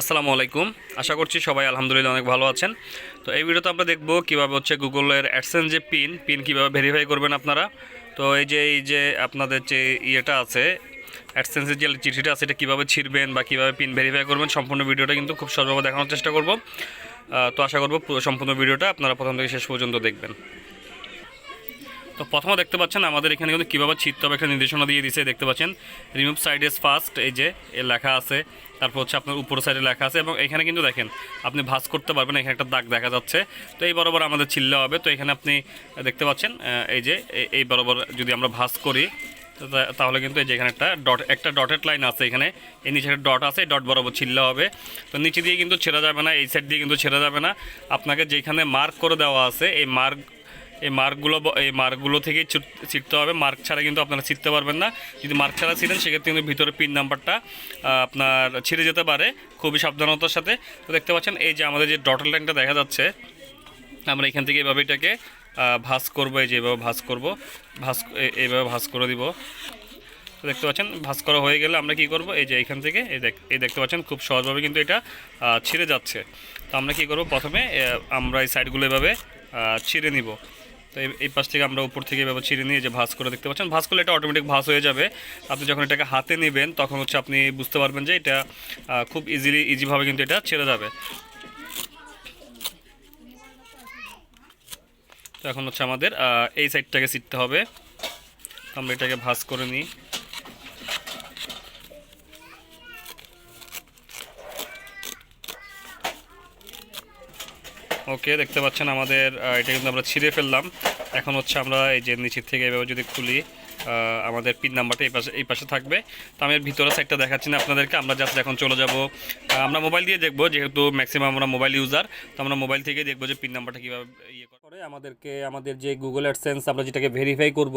আসসালামু আলাইকুম। আশা করছি সবাই আলহামদুলিল্লাহ অনেক ভালো আছেন। তো এই ভিডিওতে আমরা দেখব কীভাবে হচ্ছে গুগলের অ্যাডসেন্স যে পিন পিন কীভাবে ভেরিফাই করবেন আপনারা। তো এই যে এই যে আপনাদের যে ইয়েটা আছে অ্যাডসেন্সের যে চিঠিটা আছে, এটা কীভাবে ছিঁড়বেন বা কীভাবে পিন ভেরিফাই করবেন, সম্পূর্ণ ভিডিওটা কিন্তু খুব সহজভাবে দেখানোর চেষ্টা করব। তো আশা করব পুরো সম্পূর্ণ ভিডিওটা আপনারা প্রথম থেকে শেষ পর্যন্ত দেখবেন। তো প্রথমে দেখতে পাচ্ছেন আমাদের এখানে কিন্তু কীভাবে ছিটতে হবে একটা নির্দেশনা দিয়ে দিছে, দেখতে পাচ্ছেন? রিমুভ সাইড ইজ ফার্স্ট এই যে, এ লেখা আছে। তারপর হচ্ছে আপনার উপর সাইডে লেখা আছে এবং এখানে কিন্তু দেখেন, আপনি ভাঁজ করতে পারবেন, এখানে একটা দাগ দেখা যাচ্ছে। তো এই বরাবর আমাদের ছিললে হবে। তো এখানে আপনি দেখতে পাচ্ছেন এই যে এই বরাবর যদি আমরা ভাঁজ করি তাহলে কিন্তু এই যে এখানে একটা ডট একটা ডটেড লাইন আছে এখানে। এই নিচে একটা ডট আছে ডট বরাবর ছিললে হবে। তো নিচে দিয়ে কিন্তু ছেড়া যাবে না, এই সাইড দিয়ে কিন্তু ছেড়া যাবে না। আপনাকে যেখানে মার্ক করে দেওয়া আছে, এই মার্ক এই মার্কগুলো এই মার্কগুলো থেকেই ছুট- ছিটতে হবে। মার্ক ছাড়া কিন্তু আপনারা ছিটতে পারবেন না। যদি মার্ক ছাড়া ছিলেন সেক্ষেত্রে কিন্তু ভিতরে পিন নাম্বারটা আপনার ছিঁড়ে যেতে পারে খুবই সাবধানতার সাথে। তো দেখতে পাচ্ছেন, এই যে আমাদের যে ডটের লাইনটা দেখা যাচ্ছে, আমরা এখান থেকে এভাবে এটাকে ভাঁজ করব, এই যে এভাবে ভাঁজ করব এ- এইভাবে ভাঁজ করে দিব। দেখতে পাচ্ছেন, ভাঁজ করা হয়ে গেলে আমরা কি করব, এই যে এখান থেকে, এই দেখ এই দেখতে পাচ্ছেন, খুব সহজভাবে কিন্তু এটা ছিঁড়ে যাচ্ছে। তো আমরা কি করব, প্রথমে আমরা এই সাইডগুলো এভাবে ছিঁড়ে নিব। তো এই- পাশ থেকে আমরা উপর থেকে এভাবে ছিঁড়ে নিয়ে যে ভাস করে দেখতে পাচ্ছেন। ভাস করলে এটা অটোমেটিক ভাস হয়ে যাবে। আপনি যখন এটাকে হাতে নেবেন, তখন হচ্ছে আপনি বুঝতে পারবেন যে এটা খুব ইজিলি ইজিভাবে কিন্তু এটা ছেড়ে যাবে। তো এখন হচ্ছে আমাদের এই সাইডটাকে ছিটতে হবে। আমরা এটাকে ভাস করে নিই। ওকে দেখতে পাচ্ছেন আমাদের এটা কিন্তু আমরা ছিঁড়ে ফেললাম। এখন হচ্ছে আমরা এই যে নিচের থেকে এভাবে যদি খুলি আমাদের পিন নাম্বারটা এই পাশে এই পাশে থাকবে। তো আমি এর ভিতরের সাইডটা দেখাচ্ছি না আপনাদেরকে, আমরা জাস্ট এখন চলে যাব। আমরা মোবাইল দিয়ে দেখব, যেহেতু ম্যাক্সিমাম আমরা মোবাইল ইউজার তো আমরা মোবাইল থেকে দেখব যে পিন নাম্বারটা কীভাবে ইয়ে করে। আমাদেরকে আমাদের যে গুগল অ্যাডসেন্স আমরা যেটাকে ভেরিফাই করব,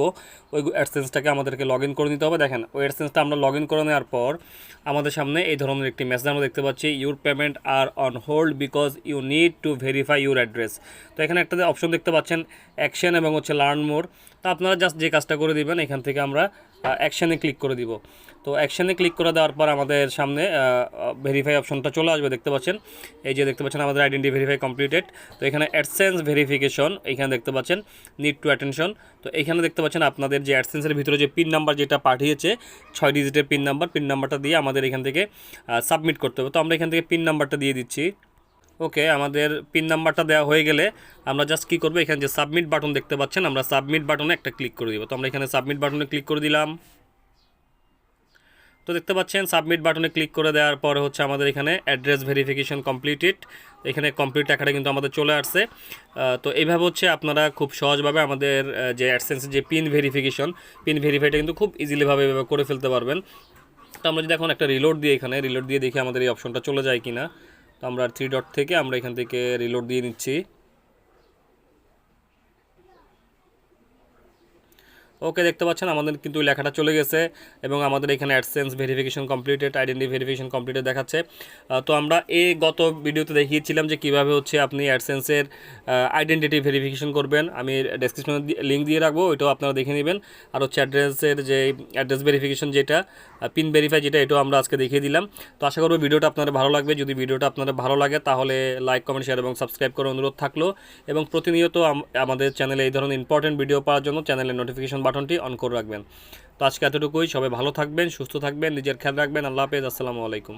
ওই অ্যাডসেন্সটাকে আমাদেরকে লগ ইন করে নিতে হবে। দেখেন, ওই অ্যাডসেন্সটা আমরা লগ ইন করে নেওয়ার পর আমাদের সামনে এই ধরনের একটি মেসেজ আমরা দেখতে পাচ্ছি your payment are on hold because you need to verify your address তো এখানে একটা অপশন দেখতে পাচ্ছেন অ্যাকশন এবং হচ্ছে লার্ন মোর তো আপনারা জাস্ট যে কাজটা করে দিবেন, এখান থেকে আমরা অ্যাকশানে ক্লিক করে দিব। তো অ্যাকশানে ক্লিক করে দেওয়ার পর আমাদের সামনে ভেরিফাই অপশনটা চলে আসবে, দেখতে পাচ্ছেন? এই যে দেখতে পাচ্ছেন, আমাদের আইডেন্টি ভেরিফাই কমপ্লিটেড তো এখানে অ্যাডসেন্স ভেরিফিকেশন এখানে দেখতে পাচ্ছেন নিড টু অ্যাটেনশন তো এখানে দেখতে পাচ্ছেন, আপনাদের যে অ্যাডসেন্সের ভিতরে যে পিন নাম্বার যেটা পাঠিয়েছে, ছয় ডিজিটের পিন নাম্বার পিন নাম্বারটা দিয়ে আমাদের এখান থেকে সাবমিট করতে হবে। তো আমরা এখান থেকে পিন নাম্বারটা দিয়ে দিচ্ছি। ওকে, আমাদের পিন নাম্বারটা দেওয়া হয়ে গেলে আমরা জাস্ট কী করব? এখানে যে সাবমিট বাটন দেখতে পাচ্ছেন, আমরা সাবমিট বাটনে একটা ক্লিক করে দিব। তো আমরা এখানে সাবমিট বাটনে ক্লিক করে দিলাম। তো দেখতে পাচ্ছেন সাবমিট বাটনে ক্লিক করে দেওয়ার পরে হচ্ছে আমাদের এখানে অ্যাড্রেস ভেরিফিকেশন কমপ্লিটেড এখানে কমপ্লিট টাকাটা কিন্তু আমাদের চলে আসছে। তো এইভাবে হচ্ছে আপনারা খুব সহজভাবে আমাদের যে অ্যাডসেন্সের যে পিন ভেরিফিকেশন পিন ভেরিফাইটা কিন্তু খুব ইজিলিভাবে এভাবে করে ফেলতে পারবেন। তো আমরা যদি এখন একটা রিলোড দিয়ে এখানে রিলোড দিয়ে দেখি আমাদের এই অপশনটা চলে যায় কিনা। তো আমরা থ্রি ডট থেকে আমরা এখান থেকে রিলোড দিয়ে নিচ্ছি। ওকে দেখতে পাচ্ছেন, আমাদের কিন্তু লেখাটা চলে গেছে এবং আমাদের এখানে AdSense verification completed identity verification completed দেখাচ্ছে। তো আমরা এই গত ভিডিওতে দেখিয়েছিলাম যে কীভাবে হচ্ছে আপনি অ্যাডসেন্সের আইডেন্টিটি ভেরিফিকেশন করবেন। আমি ডেসক্রিপশনে লিঙ্ক দিয়ে রাখব, ওইটাও আপনারা দেখে নেবেন। আর হচ্ছে অ্যাড্রেসের যে অ্যাড্রেস ভেরিফিকেশন যেটা পিন ভেরিফাই যেটা, এটাও আমরা আজকে দেখিয়ে দিলাম। তো আশা করব ভিডিওটা আপনাদের ভালো লাগবে। যদি ভিডিওটা আপনাদের ভালো লাগে, তাহলে লাইক কমেন্ট শেয়ার এবং সাবস্ক্রাইব করার অনুরোধ থাকল। এবং প্রতিনিয়ত আমাদের চ্যানেলে এই ধরনের ইম্পর্টেন্ট ভিডিও পাওয়ার জন্য চ্যানেলের নোটিফিকেশন বাটনটি অন করে রাখবেন। তো আজকে এতটুকুই। সবাই ভালো থাকবেন, সুস্থ থাকবেন, নিজের খেয়াল রাখবেন। আল্লাহ হাফেজ। আসসালামু আলাইকুম।